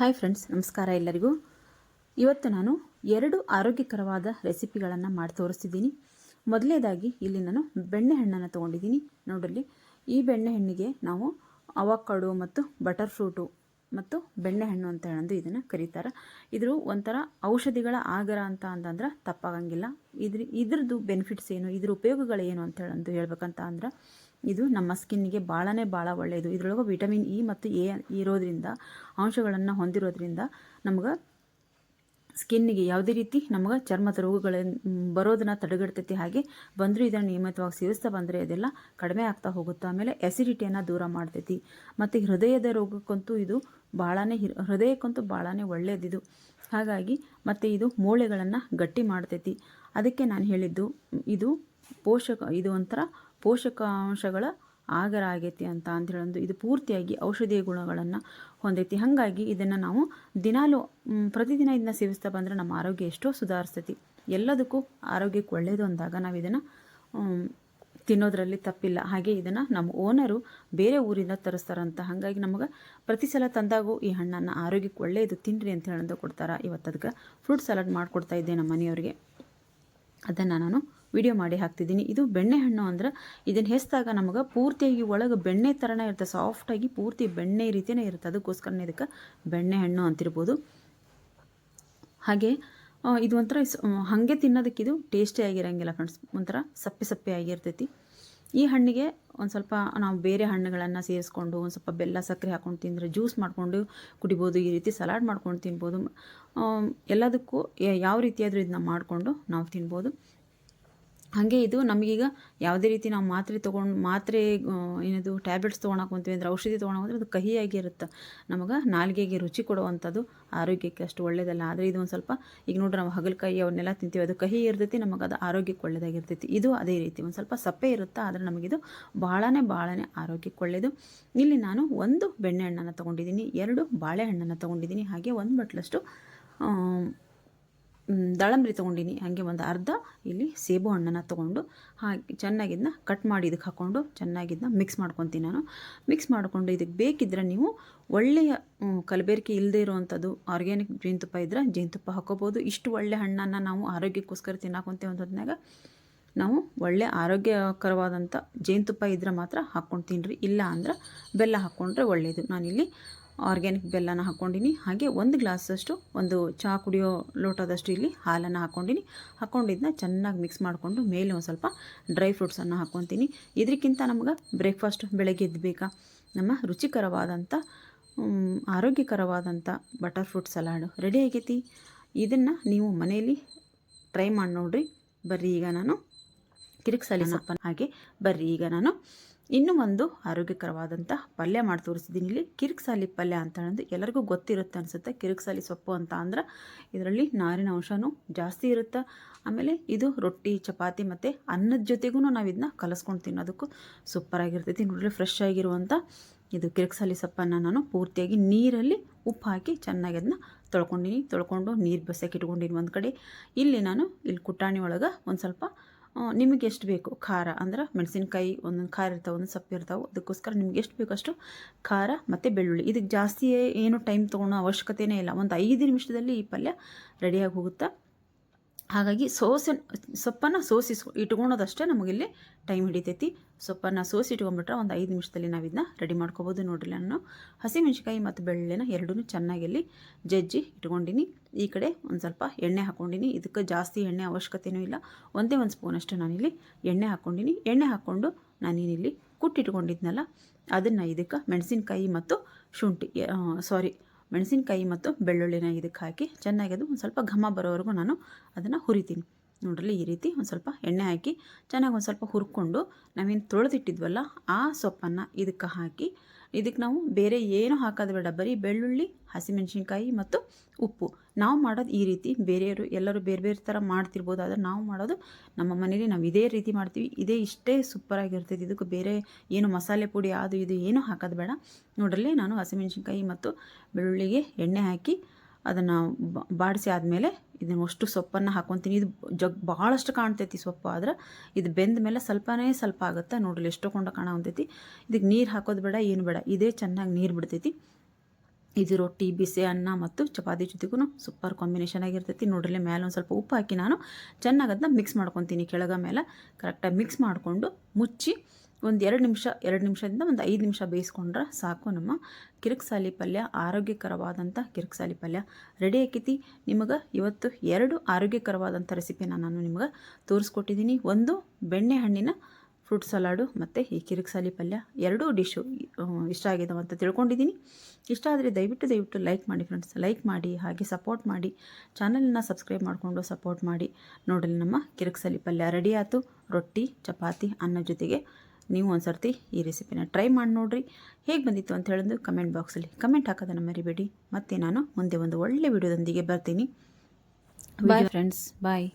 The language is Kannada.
ಹಾಯ್ ಫ್ರೆಂಡ್ಸ್, ನಮಸ್ಕಾರ ಎಲ್ಲರಿಗೂ. ಇವತ್ತು ನಾನು ಎರಡು ಆರೋಗ್ಯಕರವಾದ ರೆಸಿಪಿಗಳನ್ನು ಮಾಡಿ ತೋರಿಸ್ತಿದ್ದೀನಿ. ಮೊದಲನೇದಾಗಿ ಇಲ್ಲಿ ನಾನು ಬೆಣ್ಣೆಹಣ್ಣನ್ನು ತೊಗೊಂಡಿದ್ದೀನಿ. ನೋಡಲ್ಲಿ ಈ ಬೆಣ್ಣೆಹಣ್ಣಿಗೆ ನಾವು ಅವಕಾಡು ಮತ್ತು ಬಟರ್ ಫ್ರೂಟು ಮತ್ತು ಬೆಣ್ಣೆಹಣ್ಣು ಅಂತ ಹೇಳಂದು ಇದನ್ನು ಕರೀತಾರೆ. ಇದ್ರ ಒಂಥರ ಔಷಧಿಗಳ ಆಗರ ಅಂತ ಅಂತಂದ್ರೆ ತಪ್ಪಾಗಂಗಿಲ್ಲ. ಇದ್ರ, ಇದ್ರದ್ದು ಬೆನಿಫಿಟ್ಸ್ ಏನು, ಇದ್ರ ಉಪಯೋಗಗಳು ಏನು ಅಂತ ಹೇಳಂದು ಹೇಳ್ಬೇಕಂತ ಅಂದ್ರೆ ಇದು ನಮ್ಮ ಸ್ಕಿನ್ನಿಗೆ ಭಾಳನೇ ಭಾಳ ಒಳ್ಳೆಯದು ಇದರೊಳಗೆ ವಿಟಮಿನ್ ಇ ಮತ್ತು ಎ ಇರೋದ್ರಿಂದ, ಅಂಶಗಳನ್ನು ಹೊಂದಿರೋದ್ರಿಂದ ನಮ್ಗೆ ಸ್ಕಿನ್ನಿಗೆ ಯಾವುದೇ ರೀತಿ ನಮಗೆ ಚರ್ಮದ ರೋಗಗಳ ಬರೋದನ್ನು ತಡೆಗಟ್ತೈತಿ ಹಾಗೆ ಬಂದರೂ ಇದನ್ನು ನಿಯಮಿತವಾಗಿ ಸೇವಿಸ್ತಾ ಬಂದರೆ ಅದೆಲ್ಲ ಕಡಿಮೆ ಆಗ್ತಾ ಹೋಗುತ್ತೆ. ಆಮೇಲೆ ಎಸಿಡಿಟಿಯನ್ನು ದೂರ ಮಾಡ್ತೈತಿ. ಮತ್ತು ಹೃದಯದ ರೋಗಕ್ಕಂತೂ ಇದು ಭಾಳನೇ ಹೃದಯಕ್ಕಂತೂ ಭಾಳನೇ ಒಳ್ಳೆಯದಿದು ಹಾಗಾಗಿ ಮತ್ತು ಇದು ಮೂಳೆಗಳನ್ನು ಗಟ್ಟಿ ಮಾಡ್ತೈತಿ. ಅದಕ್ಕೆ ನಾನು ಹೇಳಿದ್ದು, ಇದು ಪೋಷಕ, ಇದು ಒಂಥರ ಪೋಷಕಾಂಶಗಳ ಆಗರ ಆಗೈತಿ ಅಂತ ಹೇಳೊಂದು ಇದು ಪೂರ್ತಿಯಾಗಿ ಔಷಧೀಯ ಗುಣಗಳನ್ನು ಹೊಂದೈತಿ. ಹಾಗಾಗಿ ಇದನ್ನು ನಾವು ದಿನಾಲು ಪ್ರತಿದಿನ ಇದನ್ನ ಸೇವಿಸ್ತಾ ಬಂದರೆ ನಮ್ಮ ಆರೋಗ್ಯ ಎಷ್ಟೋ ಸುಧಾರಿಸ್ತೈತಿ. ಎಲ್ಲದಕ್ಕೂ ಆರೋಗ್ಯಕ್ಕೆ ಒಳ್ಳೆಯದು ಅಂದಾಗ ನಾವು ಇದನ್ನು ತಿನ್ನೋದ್ರಲ್ಲಿ ತಪ್ಪಿಲ್ಲ. ಹಾಗೆ ಇದನ್ನು ನಮ್ಮ ಓನರು ಬೇರೆ ಊರಿಂದ ತರಿಸ್ತಾರಂತ ಹಾಗಾಗಿ ನಮಗೆ ಪ್ರತಿ ಸಲ ತಂದಾಗೂ ಈ ಹಣ್ಣನ್ನು ಆರೋಗ್ಯಕ್ಕೆ ಒಳ್ಳೆಯದು ತಿನ್ನಿರಿ ಅಂತ ಹೇಳೋದು ಕೊಡ್ತಾರೆ. ಇವತ್ತು ಅದಕ್ಕೆ ಫ್ರೂಟ್ ಸಲಾಡ್ ಮಾಡಿಕೊಡ್ತಾ ಇದ್ದೆ ನಮ್ಮ ಮನೆಯವ್ರಿಗೆ. ಅದನ್ನು ನಾನು ವಿಡಿಯೋ ಮಾಡಿ ಹಾಕ್ತಿದ್ದೀನಿ. ಇದು ಬೆಣ್ಣೆ ಹಣ್ಣು ಅಂದ್ರೆ ಇದನ್ನು ಹೆಸ್ದಾಗ ನಮಗೆ ಪೂರ್ತಿಯಾಗಿ ಒಳಗೆ ಬೆಣ್ಣೆ ಥರನೇ ಇರುತ್ತೆ. ಸಾಫ್ಟಾಗಿ ಪೂರ್ತಿ ಬೆಣ್ಣೆ ರೀತಿಯೇ ಇರುತ್ತೆ. ಅದಕ್ಕೋಸ್ಕರನೇ ಇದಕ್ಕೆ ಬೆಣ್ಣೆ ಹಣ್ಣು ಅಂತಿರ್ಬೋದು. ಹಾಗೆ ಇದು ಒಂಥರ ಹಾಗೆ ತಿನ್ನೋದಕ್ಕಿದು ಟೇಸ್ಟಿ ಆಗಿರೋಂಗಿಲ್ಲ ಫ್ರೆಂಡ್ಸ್. ಒಂಥರ ಸಪ್ಪೆ ಸಪ್ಪೆ ಆಗಿರ್ತೈತಿ. ಈ ಹಣ್ಣಿಗೆ ಒಂದು ಸ್ವಲ್ಪ ನಾವು ಬೇರೆ ಹಣ್ಣುಗಳನ್ನು ಸೇರಿಸ್ಕೊಂಡು ಒಂದು ಸ್ವಲ್ಪ ಬೆಲ್ಲ, ಸಕ್ಕರೆ ಹಾಕ್ಕೊಂಡು ತಿಂದರೆ ಜ್ಯೂಸ್ ಮಾಡಿಕೊಂಡು ಕುಡಿಬೋದು, ಈ ರೀತಿ ಸಲಾಡ್ ಮಾಡ್ಕೊಂಡು ತಿನ್ಬೋದು. ಎಲ್ಲದಕ್ಕೂ ಯಾವ ರೀತಿಯಾದರೂ ಇದನ್ನ ಮಾಡಿಕೊಂಡು ನಾವು ತಿನ್ಬೋದು. ಹಾಗೆ ಇದು ನಮಗೀಗ ಯಾವುದೇ ರೀತಿ ನಾವು ಮಾತ್ರೆ ತೊಗೊಂಡು, ಮಾತ್ರೆ ಏನದು ಟ್ಯಾಬ್ಲೆಟ್ಸ್ ತೊಗೊಳಕ್ಕೆ ಹೊಂತೀವಿ ಅಂದರೆ ಔಷಧಿ ತೊಗೊಳಕ್ಕೆ ಅದು ಕಹಿಯಾಗಿರುತ್ತೆ. ನಮಗೆ ನಾಲಿಗೆಗೆ ರುಚಿ ಕೊಡುವಂಥದ್ದು ಆರೋಗ್ಯಕ್ಕೆ ಅಷ್ಟು ಒಳ್ಳೆಯದಲ್ಲ ಆದರೆ ಇದು ಒಂದು ಸ್ವಲ್ಪ, ಈಗ ನೋಡ್ರಿ ನಾವು ಹಗಲಕಾಯಿ ಅವನ್ನೆಲ್ಲ ತಿಂತೀವಿ, ಅದು ಕಹಿ ಇರ್ತೈತಿ, ನಮಗೆ ಅದು ಆರೋಗ್ಯಕ್ಕೆ ಒಳ್ಳೆಯದಾಗಿರ್ತೈತಿ ಇದು ಅದೇ ರೀತಿ, ಒಂದು ಸ್ವಲ್ಪ ಸಪ್ಪೆ ಇರುತ್ತೆ, ಆದರೆ ನಮಗಿದು ಭಾಳನೇ ಭಾಳನೇ ಆರೋಗ್ಯಕ್ಕೆ ಒಳ್ಳೆಯದು ಇಲ್ಲಿ ನಾನು ಒಂದು ಬೆಣ್ಣೆಹಣ್ಣನ್ನು ತೊಗೊಂಡಿದ್ದೀನಿ, ಎರಡು ಬಾಳೆಹಣ್ಣನ್ನು ತೊಗೊಂಡಿದ್ದೀನಿ, ಹಾಗೆ ಒಂದು ಬಟ್ಲಷ್ಟು ದಾಳಂಬ್ರಿ ತೊಗೊಂಡಿನಿ. ಹಾಗೆ ಒಂದು ಅರ್ಧ ಇಲ್ಲಿ ಸೇಬು ಹಣ್ಣನ್ನು ತೊಗೊಂಡು ಹಾಗೆ ಚೆನ್ನಾಗಿದ್ದನ್ನ ಕಟ್ ಮಾಡಿ ಇದಕ್ಕೆ ಹಾಕ್ಕೊಂಡು ಚೆನ್ನಾಗಿದ್ದನ್ನ ಮಿಕ್ಸ್ ಮಾಡ್ಕೊತೀನಿ ನಾನು. ಮಿಕ್ಸ್ ಮಾಡಿಕೊಂಡು ಇದಕ್ಕೆ ಬೇಕಿದ್ರೆ ನೀವು ಒಳ್ಳೆಯ ಕಲಬೆರಕೆ ಇಲ್ಲದೇ ಇರುವಂಥದ್ದು ಆರ್ಗ್ಯಾನಿಕ್ ಜೇನುತುಪ್ಪ ಇದ್ರೆ ಜೇನುತುಪ್ಪ ಹಾಕೋಬೋದು. ಇಷ್ಟು ಒಳ್ಳೆ ಹಣ್ಣನ್ನು ನಾವು ಆರೋಗ್ಯಕ್ಕೋಸ್ಕರ ತಿನ್ನಾಕೊಂತೀವಿ ಅಂತಂದಾಗ ನಾವು ಒಳ್ಳೆ ಆರೋಗ್ಯಕರವಾದಂಥ ಜೇನುತುಪ್ಪ ಇದ್ರೆ ಮಾತ್ರ ಹಾಕ್ಕೊಂಡು ತಿನ್ನಿರಿ ಇಲ್ಲ ಅಂದ್ರೆ ಬೆಲ್ಲ ಹಾಕ್ಕೊಂಡ್ರೆ ಒಳ್ಳೆಯದು ನಾನಿಲ್ಲಿ ಆರ್ಗ್ಯಾನಿಕ್ ಬೆಲ್ಲನ ಹಾಕ್ಕೊಂಡಿನಿ. ಹಾಗೆ ಒಂದು ಗ್ಲಾಸಷ್ಟು ಒಂದು ಚಹಾ ಕುಡಿಯೋ ಲೋಟದಷ್ಟು ಇಲ್ಲಿ ಹಾಲನ್ನು ಹಾಕ್ಕೊಂಡಿನಿ. ಹಾಕ್ಕೊಂಡಿದ್ದನ್ನ ಚೆನ್ನಾಗಿ ಮಿಕ್ಸ್ ಮಾಡಿಕೊಂಡು ಮೇಲೆ ಒಂದು ಸ್ವಲ್ಪ ಡ್ರೈ ಫ್ರೂಟ್ಸನ್ನು ಹಾಕ್ಕೊತೀನಿ. ಇದಕ್ಕಿಂತ ನಮ್ಗೆ ಬ್ರೇಕ್ಫಾಸ್ಟ್ ಬೆಳಗ್ಗೆ ಎದ್ದು ನಮ್ಮ ರುಚಿಕರವಾದಂಥ ಆರೋಗ್ಯಕರವಾದಂಥ ಬಟರ್ ಫ್ರೂಟ್ ಸಲಾಡು ರೆಡಿ ಆಗೈತಿ. ಇದನ್ನು ನೀವು ಮನೆಯಲ್ಲಿ ಟ್ರೈ ಮಾಡಿ ನೋಡಿರಿ. ಬರ್ರಿ ಈಗ ನಾನು ಕಿರಿಕ್ಸಲಿ ಸೊಪ್ಪನ್ನ ಹಾಗೆ ಬರ್ರಿ. ಈಗ ನಾನು ಇನ್ನೂ ಒಂದು ಆರೋಗ್ಯಕರವಾದಂಥ ಪಲ್ಯ ಮಾಡಿ ತೋರಿಸಿದ್ದೀನಿ ಇಲ್ಲಿ ಕಿರಿಕ್ಸಾಲಿ ಪಲ್ಯ ಅಂತ ಅನ್ನೋದು ಎಲ್ಲರಿಗೂ ಗೊತ್ತಿರುತ್ತೆ ಅನಿಸುತ್ತೆ. ಕಿರಿಕ್ಸಾಲಿ ಸೊಪ್ಪು ಅಂತ ಅಂದ್ರೆ ಇದರಲ್ಲಿ ನಾರಿನ ಅಂಶನೂ ಜಾಸ್ತಿ ಇರುತ್ತೆ. ಆಮೇಲೆ ಇದು ರೊಟ್ಟಿ ಚಪಾತಿ ಮತ್ತು ಅನ್ನದ ಜೊತೆಗೂ ನಾವು ಇದನ್ನ ಕಲಸ್ಕೊಂಡು ತಿನ್ನೋದಕ್ಕೂ ಸೂಪರಾಗಿರ್ತೈತಿ ನೋಡಲಿ ಫ್ರೆಶ್ ಆಗಿರುವಂಥ ಇದು ಕಿರಿಕ್ಸಾಲಿ ಸೊಪ್ಪನ್ನು ನಾನು ಪೂರ್ತಿಯಾಗಿ ನೀರಲ್ಲಿ ಉಪ್ಪು ಹಾಕಿ ಚೆನ್ನಾಗಿ ಅದನ್ನ ತೊಳ್ಕೊಂಡಿನಿ. ತೊಳ್ಕೊಂಡು ನೀರು ಬಸಕ್ಕೆ ಇಟ್ಕೊಂಡಿನಿ ಒಂದು ಕಡೆ. ಇಲ್ಲಿ ನಾನು ಇಲ್ಲಿ ಕುಟಾಣಿ ಒಳಗೆ ಒಂದು ಸ್ವಲ್ಪ ನಿಮಗೆ ಎಷ್ಟು ಬೇಕು? ಖಾರ ಅಂದ್ರೆ ಮೆಣಸಿನ್ಕಾಯಿ, ಒಂದೊಂದು ಖಾರ ಇರ್ತಾವೆ, ಒಂದೊಂದು ಸೊಪ್ಪು ಇರ್ತಾವೆ. ಅದಕ್ಕೋಸ್ಕರ ನಿಮ್ಗೆ ಎಷ್ಟು ಬೇಕಷ್ಟು ಖಾರ ಮತ್ತು ಬೆಳ್ಳುಳ್ಳಿ. ಇದಕ್ಕೆ ಜಾಸ್ತಿ ಏನು ಟೈಮ್ ತೊಗೊಳೋ ಅವಶ್ಯಕತೆಯೇ ಇಲ್ಲ. ಒಂದು ಐದು ನಿಮಿಷದಲ್ಲಿ ಈ ಪಲ್ಯ ರೆಡಿಯಾಗಿ ಹೋಗುತ್ತೆ? ಹಾಗಾಗಿ ಸೋಸೆ, ಸೊಪ್ಪನ್ನು ಸೋಸಿ ಇಟ್ಕೊಳೋದಷ್ಟೇ ನಮಗಿಲ್ಲಿ ಟೈಮ್ ಹಿಡಿತೈತಿ. ಸೊಪ್ಪನ್ನು ಸೋಸಿ ಇಟ್ಕೊಂಡ್ಬಿಟ್ರೆ ಒಂದು ಐದು ನಿಮಿಷದಲ್ಲಿ ನಾವು ಇದನ್ನ ರೆಡಿ ಮಾಡ್ಕೋಬೋದು ನೋಡಿರಿ ನಾನು. ಹಸಿಮೆಣ್ಸಿಕಾಯಿ ಮತ್ತು ಬೆಳ್ಳೆನ ಎರಡೂ ಚೆನ್ನಾಗಿ ಇಲ್ಲಿ ಜಜ್ಜಿ ಇಟ್ಕೊಂಡಿನಿ. ಈ ಕಡೆ ಒಂದು ಸ್ವಲ್ಪ ಎಣ್ಣೆ ಹಾಕ್ಕೊಂಡಿನಿ ಇದಕ್ಕೆ ಜಾಸ್ತಿ ಎಣ್ಣೆ ಅವಶ್ಯಕತೆಯೂ ಇಲ್ಲ. ಒಂದೇ ಒಂದು ಸ್ಪೂನಷ್ಟು ನಾನಿಲ್ಲಿ ಎಣ್ಣೆ ಹಾಕ್ಕೊಂಡಿನಿ ಎಣ್ಣೆ ಹಾಕ್ಕೊಂಡು ನಾನೇನಿಲ್ಲಿ ಕುಟ್ಟಿಟ್ಕೊಂಡಿದ್ನಲ್ಲ, ಅದನ್ನು ಇದಕ್ಕೆ ಮೆಣಸಿನ್ಕಾಯಿ ಮತ್ತು ಶುಂಠಿ ಸಾರಿ ಮೆಣಸಿನ್ಕಾಯಿ ಮತ್ತು ಬೆಳ್ಳುಳ್ಳಿನ ಇದಕ್ಕೆ ಹಾಕಿ ಚೆನ್ನಾಗಿ ಅದು ಒಂದು ಸ್ವಲ್ಪ ಘಮ ಬರೋವರೆಗೂ ನಾನು ಅದನ್ನು ಹುರಿತೀನಿ. ನೋಡ್ರಲ್ಲಿ ಈ ರೀತಿ ಒಂದು ಸ್ವಲ್ಪ ಎಣ್ಣೆ ಹಾಕಿ ಚೆನ್ನಾಗಿ ಒಂದು ಸ್ವಲ್ಪ ಹುರ್ಕೊಂಡು ನಾವೇನು ತೊಳೆದಿಟ್ಟಿದ್ವಲ್ಲ ಆ ಸೊಪ್ಪನ್ನು ಇದಕ್ಕೆ ಹಾಕಿ ಇದಕ್ಕೆ ನಾವು ಬೇರೆ ಏನು ಹಾಕೋದು ಬೇಡ. ಬರೀ ಬೆಳ್ಳುಳ್ಳಿ, ಹಸಿಮೆಣ್ಸಿನ್ಕಾಯಿ ಮತ್ತು ಉಪ್ಪು. ನಾವು ಮಾಡೋದು ಈ ರೀತಿ ಬೇರೆಯವರು ಎಲ್ಲರೂ ಬೇರೆ ಬೇರೆ ಥರ ಮಾಡ್ತಿರ್ಬೋದು. ಆದರೆ ನಾವು ಮಾಡೋದು ನಮ್ಮ ಮನೇಲಿ ನಾವು ಇದೇ ರೀತಿ ಮಾಡ್ತೀವಿ. ಇದೇ ಇಷ್ಟೇ ಸೂಪರಾಗಿರ್ತೈತಿ ಇದಕ್ಕೆ ಬೇರೆ ಏನು ಮಸಾಲೆ ಪುಡಿ ಅದು ಇದು ಏನೂ ಹಾಕೋದು ಬೇಡ. ನೋಡ್ರಲ್ಲಿ ನಾನು ಹಸಿಮೆಣ್ಸಿನ್ಕಾಯಿ ಮತ್ತು ಬೆಳ್ಳುಳ್ಳಿಗೆ ಎಣ್ಣೆ ಹಾಕಿ ಅದನ್ನು ಬಾಡಿಸಿ ಆದಮೇಲೆ ಇದನ್ನು ಅಷ್ಟು ಸೊಪ್ಪನ್ನು ಹಾಕ್ಕೊತೀನಿ ಇದು ಜಗ್ ಭಾಳಷ್ಟು ಕಾಣ್ತೈತಿ ಸೊಪ್ಪು, ಆದ್ರೆ ಇದು ಬೆಂದ ಮೇಲೆ ಸ್ವಲ್ಪನೇ ಸ್ವಲ್ಪ ಆಗುತ್ತೆ. ನೋಡ್ರಿ, ಎಷ್ಟೋ ಕೊಂಡ ಕಾಣ ಇದಕ್ಕೆ ನೀರು ಹಾಕೋದು ಬೇಡ, ಏನು ಬೇಡ. ಇದೇ ಚೆನ್ನಾಗಿ ನೀರು ಬಿಡ್ತೈತಿ. ಇದು ರೊಟ್ಟಿ, ಬಿಸಿ ಅನ್ನ ಮತ್ತು ಚಪಾತಿ ಜೊತೆಗೂ ಸೂಪರ್ ಕಾಂಬಿನೇಷನ್ ಆಗಿರ್ತೈತಿ. ನೋಡ್ರಲ್ಲಿ ಮೇಲೆ ಒಂದು ಸ್ವಲ್ಪ ಉಪ್ಪು ಹಾಕಿ ನಾನು ಚೆನ್ನಾಗಿ ಅದನ್ನ ಮಿಕ್ಸ್ ಮಾಡ್ಕೊತೀನಿ. ಕೆಳಗ ಮೇಲೆ ಕರೆಕ್ಟಾಗಿ ಮಿಕ್ಸ್ ಮಾಡಿಕೊಂಡು ಮುಚ್ಚಿ ಒಂದು ಎರಡು ನಿಮಿಷ, ಎರಡು ನಿಮಿಷದಿಂದ ಒಂದು ಐದು ನಿಮಿಷ ಬೇಯಿಸ್ಕೊಂಡ್ರೆ ಸಾಕು ನಮ್ಮ ಕಿರಿಕ್ಸಾಲಿ ಪಲ್ಯ ಆರೋಗ್ಯಕರವಾದಂಥ ಕಿರಿಕ್ಸಾಲಿ ಪಲ್ಯ. ರೆಡಿ ಆಕೈತಿ? ನಿಮಗೆ ಇವತ್ತು ಎರಡು ಆರೋಗ್ಯಕರವಾದಂಥ ರೆಸಿಪಿನ ನಾನು ನಿಮಗೆ ತೋರಿಸ್ಕೊಟ್ಟಿದ್ದೀನಿ ಒಂದು ಬೆಣ್ಣೆ ಹಣ್ಣಿನ ಫ್ರೂಟ್ ಸಲಾಡು ಮತ್ತು ಈ ಕಿರಿಕ್ಸಾಲಿ ಪಲ್ಯ. ಎರಡೂ ಡಿಶು ಇಷ್ಟ ಆಗಿದ್ದಾವೆ ಅಂತ ತಿಳ್ಕೊಂಡಿದ್ದೀನಿ ಇಷ್ಟ ಆದರೆ ದಯವಿಟ್ಟು ದಯವಿಟ್ಟು ಲೈಕ್ ಮಾಡಿ ಫ್ರೆಂಡ್ಸ್ ಲೈಕ್ ಮಾಡಿ, ಹಾಗೆ ಸಪೋರ್ಟ್ ಮಾಡಿ. ಚಾನಲನ್ನ ಸಬ್ಸ್ಕ್ರೈಬ್ ಮಾಡಿಕೊಂಡು ಸಪೋರ್ಟ್ ಮಾಡಿ. ನೋಡಲಿ ನಮ್ಮ ಕಿರಿಕ್ಸಾಲಿ ಪಲ್ಯ ರೆಡಿ ಆಯಿತು ರೊಟ್ಟಿ, ಚಪಾತಿ, ಅನ್ನ ಜೊತೆಗೆ ನೀವು ಒಂದು ಸರ್ತಿ ಈ ರೆಸಿಪಿನ ಟ್ರೈ ಮಾಡಿ ನೋಡಿರಿ. ಹೇಗೆ ಬಂದಿತ್ತು ಅಂತ ಹೇಳಿದ್ರು ಕಮೆಂಟ್ ಬಾಕ್ಸಲ್ಲಿ ಕಮೆಂಟ್ ಹಾಕೋದನ್ನು ಮರಿಬೇಡಿ. ಮತ್ತೆ ನಾನು ಮುಂದೆ ಒಂದು ಒಳ್ಳೆ ವಿಡಿಯೋದೊಂದಿಗೆ ಬರ್ತೀನಿ. Bye friends bye